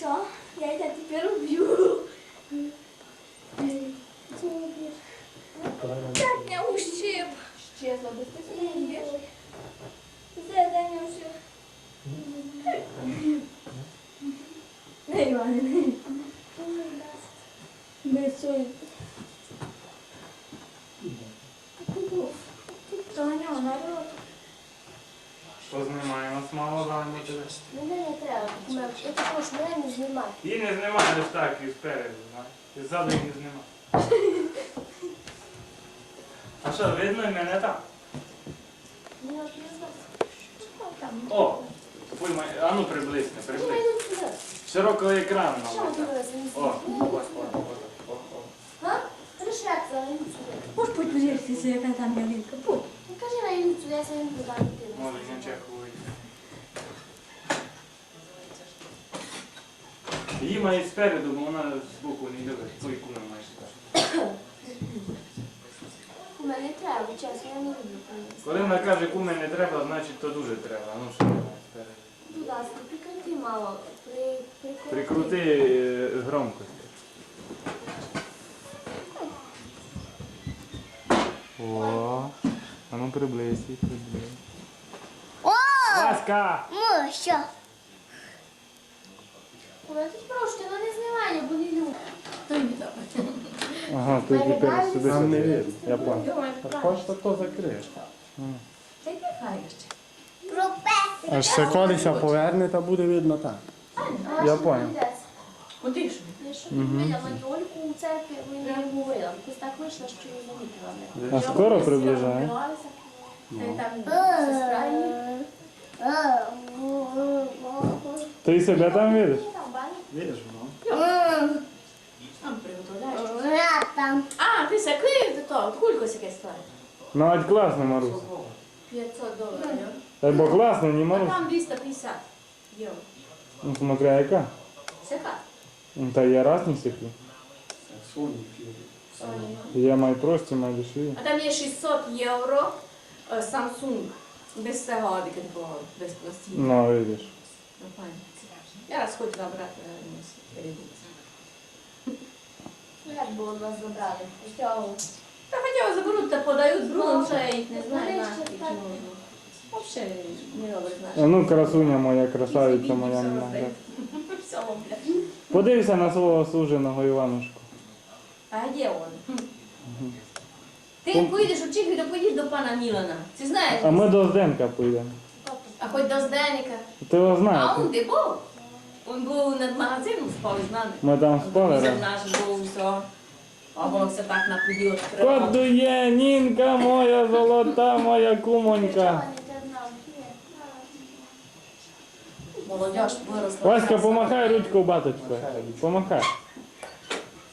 Все, я тебя теперь убью. Так меня ущип. Исчезла быстро не? Задание все. Не, Иван, не. Без Таня, народ. Що знімає? Нас мало зайняти. Мене не треба. Я також мене не знімати. І не знімаєш так і спереду. І ззаду їх не знімаєш. А що, видно і мене так? Ну, от не знаю. Що там? О! Фуй, май- а ну приблизно, Ну, приблизно. Широкий екран Що нам. О, о, о, о, о, о. А? Решет, йду сюди. Можеш будь подивитися, яка там ялинка? Будь. Ну, кажи на йду я туди не піду. Може, не чекують. Її має спереду, бо вона з боку не дивиться. Ой, куми маєш так. У мене треба, чесно, я не люблю коли. Коли вона каже, куми не треба, значить то дуже треба. Ну що вона спереду. Будь ласка, прикрути мало. При, прикрути. Прикрути е, громкость. О, а ну приблизь, приблизь. О, Васька! ну що? Не бо не люблю. То й. Ага, ти тепер сюди Там не сюди. видно. Я понял. Думаю, А хочете то закриєш. Та й нехай ще. Аж все колися поверне, та буде видно так. Я понял. Куди ж? Я що відбила Маньольку у церкві, ви не говорила. Якось так вийшло, що не замітила мене. А скоро приближає? Оббиралася. Та й там Сестра її. Ти себе там видиш? Ні, там в бані. Видиш воно? там приготовляєш. Рата. А, ти сякий до того, кулько сяке стоїть. Навіть класно, Марусь. 500 доларів. Та бо класно, не А Марусь. там 250 євро. Ну, смотря яка. Сяка. Ну, Та є разні сіклі. Соні. Є май прості, май дешеві. А там є 600 євро е, Samsung. Без цього без пластинки. Ну, видиш. Ну, файно. Я не передумати. Ну, Як було нас забрали? Та хоча заберуть та подають другим, що я їх не знаю, на які можна. Взагалі не робить А наш. ну, красуня моя, красавиця моя. не знаю. Всього, бля. Подивися на свого суженого Іванушку. А де він? Ти поїдеш у Чехію, то поїдеш до пана Мілана. Ти знаєш? А ми до Зденка поїдемо. А хоч до Зденика. Ти його А знаєш? он де був? Він був над магазином спав з нами. Ми там спали. Візор наш був, все. А воно все так на поділ відкривав. Кодує, Нінка моя золота, моя кумонька. Молодіж виросла. Васька, помахай ручку баточкою. Помахай.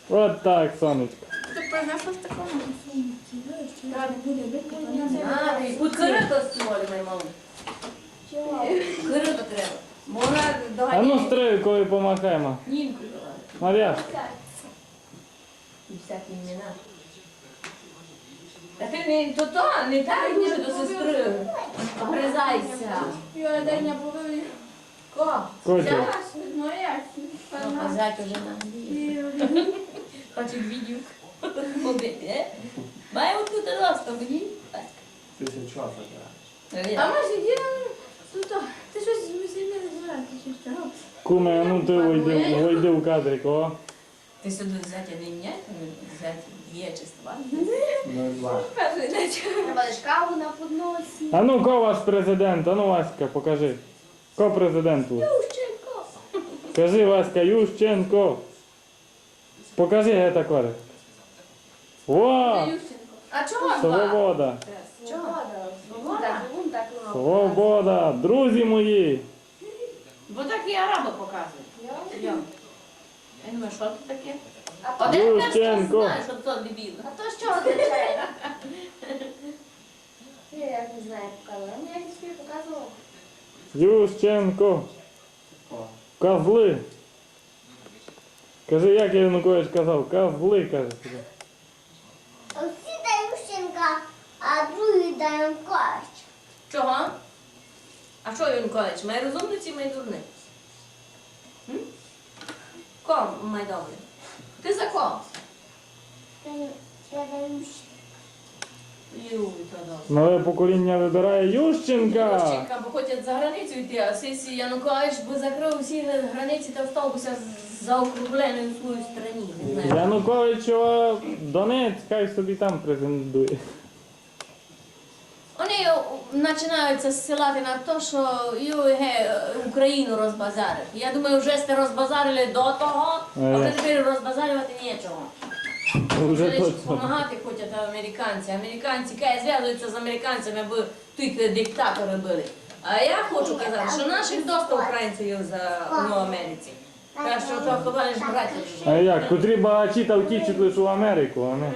От так, сонечко. Ти принесла в такому А, і Тут кирито створює, май Кирито треба. Бо вона А ну доганяє. стройкою помахаємо. Нінку давай. Мар'яш, І всякі імена. Та ти не то то, не так дуже до сестри. Огризайся. Я день не були. Ко? Котя. Ну як? А зять уже на Хочуть відео. Побити. Має отут роста мені. Тисяча забирає. А може діємо? Тут, ти щось сильно Куме, а ну ти вийди, вийди в кадрик, о. Ти сюди зятя не міняй, зять є чисто. Ну, два. День. Треба лиш каву на подносі. А ну ко ваш президент, а ну Васька, покажи. Ко президент тут? Ющенко. Скажи, Васька, Ющенко. Покажи это коре. О, Ющенко. А чого два? свобода, Чого? Свобода. Так, вон так воно. свобода, друзі мої. Бо так і араби показують. Я? Я Я думаю, що тут таке? А то, Один перший Ющенко. знає, що це дебіл. а то що означає? Я не знаю, показувала. Мені якось тобі показувала. Ющенко. Козли. Кажи, як Янукович казав, козли, каже. собі. Всі дають щенка, а другий дають кость. Чого? А що він колеч? Має розумниці, має дурниці. М? кого майдовий? Ти за то добре. Нове покоління вибирає Ющенка. Ющенка, бо хочуть за границю йти, а сесі Янукович би закрив всі границі та встав заокруглений у своїй країні. Не знаю. Донець, хай собі там презентує. Вони починаються зсилати на те, що ге, Україну розбазарив. Я думаю, вже сте розбазарили до того, а вже Е. тепер розбазарювати нічого. Вже допомагати хочуть американці. Американці кай зв'язуються з американцями, аби тут диктатори були. А я хочу казати, що наших доста українців є за ну, Америці. Так що то хіба лиш браття А як? Котрі багачі та втічуть лише в Америку, а не.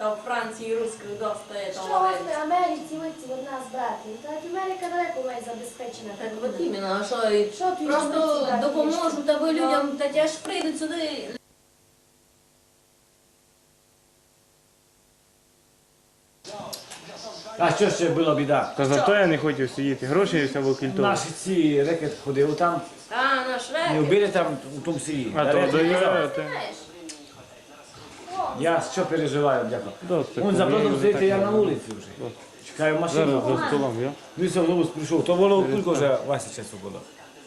Та в Франції русських доста є Що в Америці. вийти від нас брати? Так Америка далеко має забезпечена. Так от іменно, а що і Що ти просто ще допоможуть аби людям, та ті ж прийдуть сюди. А що ще було біда? Та зато я не хотів сидіти. Гроші все в кільто. Наші ці рекет ходили там, А, наш не рекет. вбили там у тому селі. А то Рекет. Знаєш, Я що переживаю, дякую. Досить. Он за бродом я на вулиці вже. Чекаю Зараз машину. за столом, я? Дивіться, автобус прийшов. То було кілько вже Вася часу було.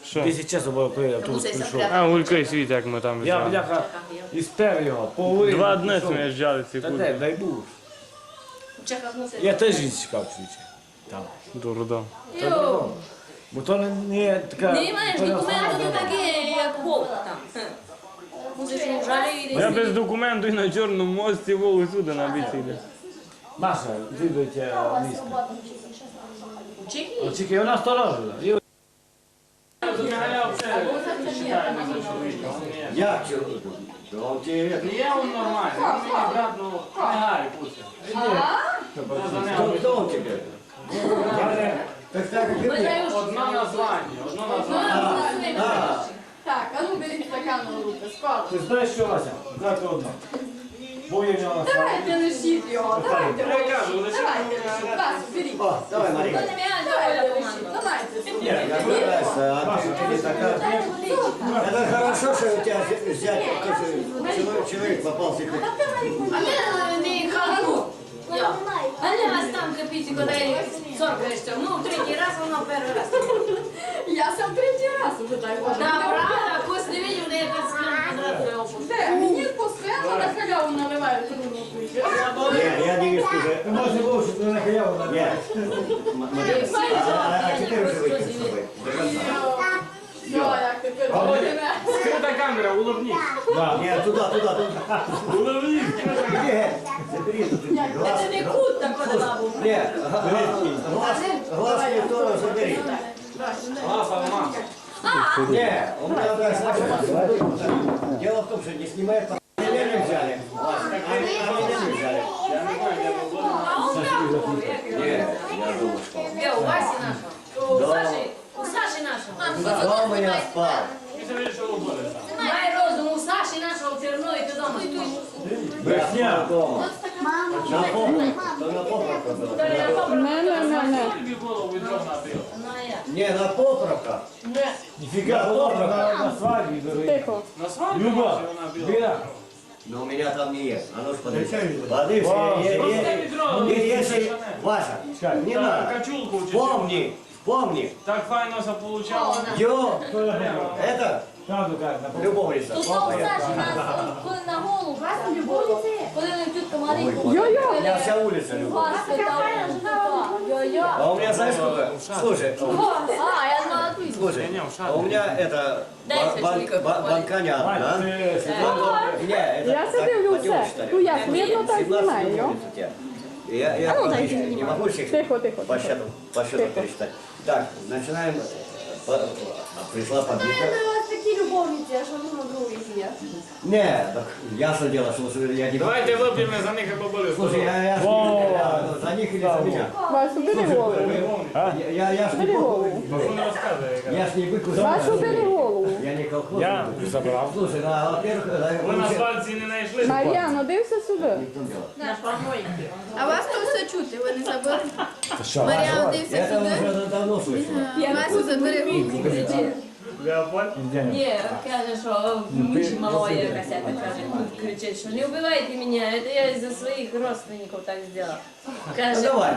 Що? 10 часу було, коли автобус прийшов. А, гулька і світ, як ми там Я, взяли. бляха, і спер його, половину. Два дні прийшов. ми їжджали ці Та де, куди. дай Бог. Я теж її чекав чоловіче. Там. По-другому. Бо то не, не така... Не маєш то не документи, основна як вовк там. Жалі Я без документу і на чорному мості вову сюди на бійці. Маша, місто. Там. У Чехії? Очікай, вона сторожила. Як чого? Я он нормальний, він мені брат, ну, не гарі пустить. хто, хто тебе? Так Одно названня, одно названня. Так, а ну беріть стакан у руки, скоро. Ти знаєш що, Вася? Завтра одно. Бо я в нього Давайте лишіть його, давайте. Я кажу, лише Давайте, Васю, беріть. О, давай, Марія. не м'ясо, Давайте Оля лишіть, команда. давайте. Я нравится, а ты, ты такая... Это хорошо, что у тебя взять человек, человек попался. А ми не хану. А не вас там капіці, коли цоркаєшся. Ну, третій раз, воно перший раз. Я сам третій раз уже так можу. Да, правда, кось не видів, де якась квадратний опус. Де, мені постійно на халяву наливають руку. Я, я не вижу, что... Може, Вовче, ти на хаяву на Нет. Мария, а, а теперь уже выйдем с тобой. До конца. Все, як тепер буде. Скрита камера, улыбнись. Нет, туда, туда, туда. Улыбнись. Тут. Це не кут такого бабу. Нет, глаз, глаз никто забери. Глаз алмаз. Не, он меня так слышал. Дело в том, что не снимает по не взяли. А меня не взяли. Нет, я думаю, что. Де, у Васі нашого? У Саші, у. Дома я спал. Робили? Май розум, у Саші нашого терно і ти дома спиш. Брехня. Дома. На поправку. То на поправку было. Тобі голову відро набив. Ну, а я. Не, на поправка. Ніфіга, вона на, на свадьбі, дорогі. На свадьбу Люба, може вона била. Віра, Но у меня там не есть. А ну ж подожди. Подожди, е- е- відро. е- если... Вася, не Та надо. качулку чи Помни, помни. Так файно все получало. Йо, хто я говорю? это Правду каже, на пол- любовница. Тут Папа у я. Саші нас, коли на голову, коли не тітка маленьку. У меня вся улица любовь. Вася, та Йо-йо. А у меня, знаешь, сколько? Слушай, А, я знала твій. слушай, а у меня это Дай бан- свечку, бан- бан- банканя, Вань, да? це Світлана. Не, это Я так, себе дивлюся. пойдем, что ли? Ну як, видно, так 17 знімаю. любовниц у тебя. Я, я ну, по- дайте не могу всех Тихо, тихо, по тихо. счету, по счету Тихо. пересчитать. Так, начинаем. По- а, Пришла побита. У вас такі любовниці, а що ну на другий є. Не, так ясно дело, что я не... Давайте вип'ємо за них і побили. Слушай, я, я, ж Во! не- я за них или за меня? Васю, бери голову. Я, я, я ж не Бери голову. Бо не розказує. яка. Я ж не бык Васю, бери голову. Я не колхоз. Я забрав. Слушай, ну, а, во-первых, э, Ви на вообще- свадці не знайшли. Мар'яно, дився сюди. Никто не делал. На помойці. А вас то все чути, ви не забули? Що? Маріан, дився Это сюди. уже давно слышно. Васю, забери руку. Леопольд? Ні, каже, що миші малої касета, каже, кричить, що не вбивайте мене, це я із-за своїх родственників так зробила. Ну Каже, давай.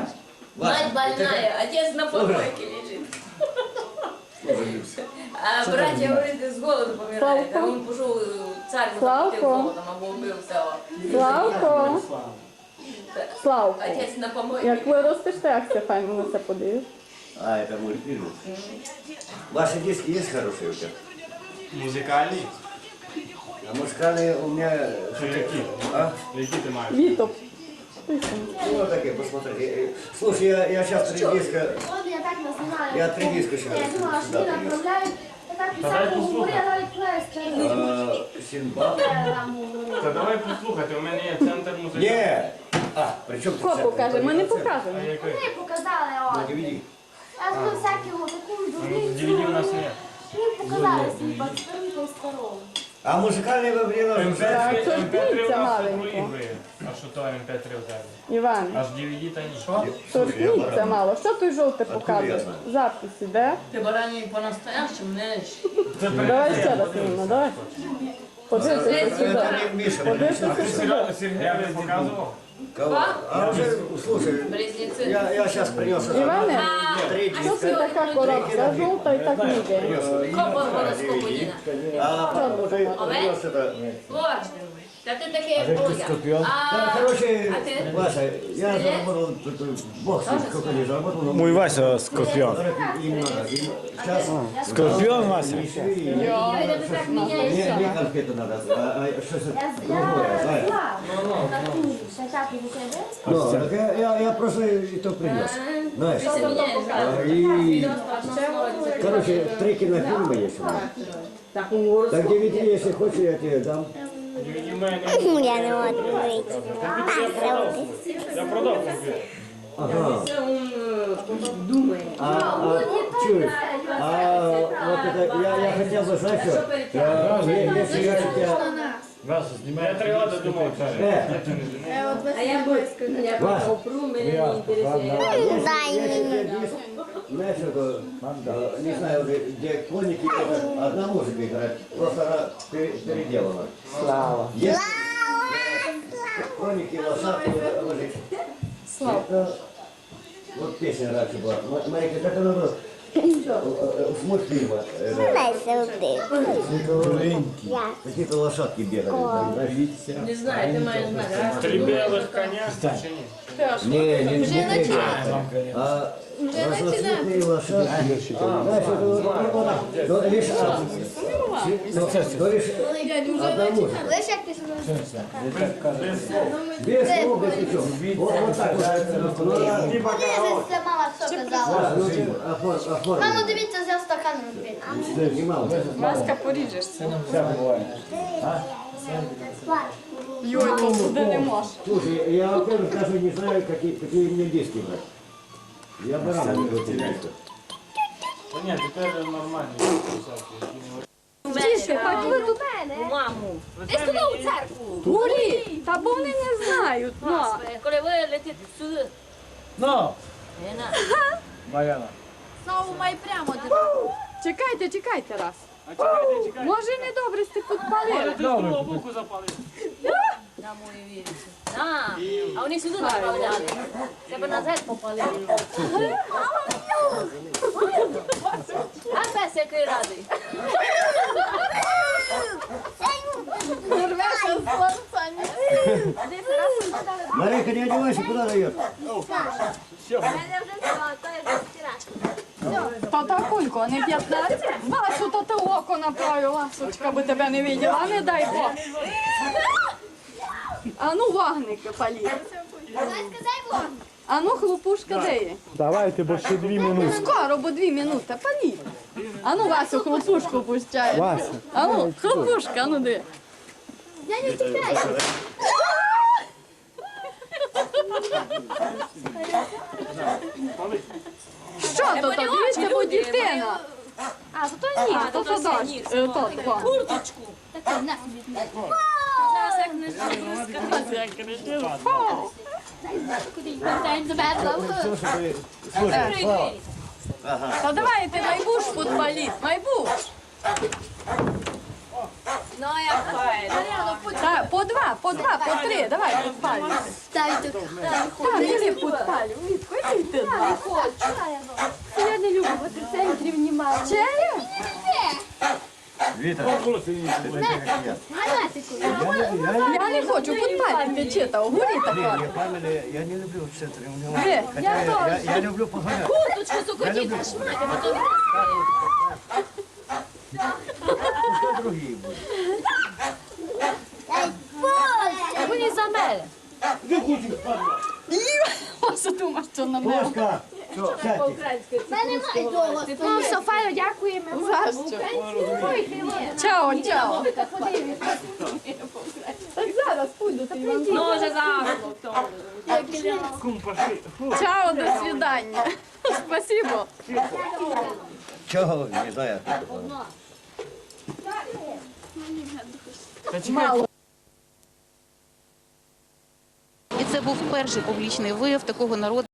мать больная, отец на помойке лежит. А братья, говорит, з голоду помирають, а він пішов цар заплатив голодом або вбив всього. Славко, Славко, Отець на помойке. як виростеш, то як це файно на це подивиш? А, это мультфильм. Ваши диски есть хорошие у тебя? Музикальний? А музыкальные у меня... Чи які? А? Які ти маєш? Віток. Ну, такие, посмотри. Э, э, Слушай, я, я сейчас три диска... От я так назнімаю. Я три диска сейчас Я думала, що сюда вони принес. направляють. Я так і Давай сам говорю, я навіть плескаю. А, Синбад? Я вам говорю. Та давай послухати, у мене є центр музикальний. Не! А, причем тут... Хто центр? покаже? Ми не А покажемо. який? Вони показали, На о. DVD. Я зробив всяку таку дурницю. DVD у нас нет. Мені показали Сімбад, старий старого. А музыкальные во время... МП3 це МП3 у птиця нас маленька. проігрує. А що то МП3 у тебе? Іван, Аж DVD та ні. торкніться мало. Що той жовте Откуда показує? я знаю? Запис іде. Ти барані по-настоящему не Давай ще раз, Ніна, давай. Подивися Это сюди. не Миша. Подивися Ти сюди. Серега Сергій не показував? Кого? А уже, слушай, Близнецы. я, я сейчас принес... Іване, Три що це така коробка? І так ніде. Копа гороскопу Ніна. А, уже принес это... Боже, та ти таке Оля. Да, А, короче, а ти? Вася, я заработал, тут, бог знает, сколько не заработал. но Мой Вася Скорпион. Им надо. Им Сейчас Скорпион Вася. решили, и- Я так не, міняюся. не конфеты надо, а, а что это Я другое, знаешь. Ну, так я, я, я просто и то принес. Знаешь, Ти а, и, короче, три кинофильма есть у меня. Так DVD, если хочешь, я тебе дам. DVD в мене. Я не можу говорити. Я продав комп'ютер. Ага. Це він е, думає. А, а, чуешь? А вот это, я, я хотел бы, знаешь, что, э, если я тебя... Я три роки думав, це. Э, А я би я Вась. попру, мене не інтересує. Если тебе диск, знаешь, это, э, не знаю, уже, где конники, это одна музыка играет, просто она пере- переделана. Слава. Есть конники, лошадки, ложись. Это Вот песня раньше была. М- Марика, как она была? Э, э, С мультфильма. Это, Какие-то лошадки бегали. знаешь. Не знаю, ти маєш знати. Три білих коня чи ні? Не, не, не бегали. А разноцветные лошадки. Знаешь, это вот, вот, вот, но лишь, а, но, но лишь одна музыка. Лише як ти сюди. Без слов, без ничего. Вот, вот так вот. Ну, а, Вони це мама все казала. ну, оформ- оформим. Мамо, дивіться, взяв стакан розбити. Ты снимал? Маска поріжешся. Йой, то туди не можеш. Слушай, я, во-первых, даже не знаю, какие, какие мне диски брать. Я бы рано не этих дисков. Та ні, тепер нормальні. Тише, хоч ви тут Маму. у церкву. горі. Та бо вони не знають. Ну. Коли ви летите сюди. Ну, Не на. Мар'яна. Знову май прямо дивитися. Чекайте, чекайте раз. А чекайте, чекайте. Може недобре сте підпалили. Ти знову буку запалив. На мою вірицю. А, а вони сюди направляли. Тебе назад попалили. А пес який радий. Марика, не одевайся, куда даешь? Та та кулько, не 15. Васю, то ти око направив, Васочка, би тебе не виділа, не дай Бог. А ну вогники палі. А ну хлопушка де є? Давайте, бо ще дві минути. Скоро, бо дві минути, палі. А ну Васю, хлопушку пущає. Вася. А ну, хлопушка, а ну де? Я не втікаю. Що то то? Дивіться, бо дитина. А, то то ні, то то дощ. Е, то, то. Курточку. Зараз як не Фу. Слушай, Слава, Та давайте майбуш подпаліть, майбуш. Ну, файно. Так, по два, по два, по три, давай, підпалюйте. Ставите. Так, іди підпалюй. Вітко, іди ти два. Я не люблю, бо ти в центрі внімаю. Чаю? Віта, Я не хочу, підпалюйте, чита, горі така. я не люблю в центрі. Я. Я люблю погоняти. Курточку сукотіть, шматі, потім. Другий буде. Вони за мене. Ось Ложка. Сядьте. Ну, все, файно, дякуємо. Чао, чао. Так зараз пойду, ти Ну, вже зараз. Чао, до свидання. Спасибо. Чого? Не знаю. Мало. І це був перший публічний вияв такого народу.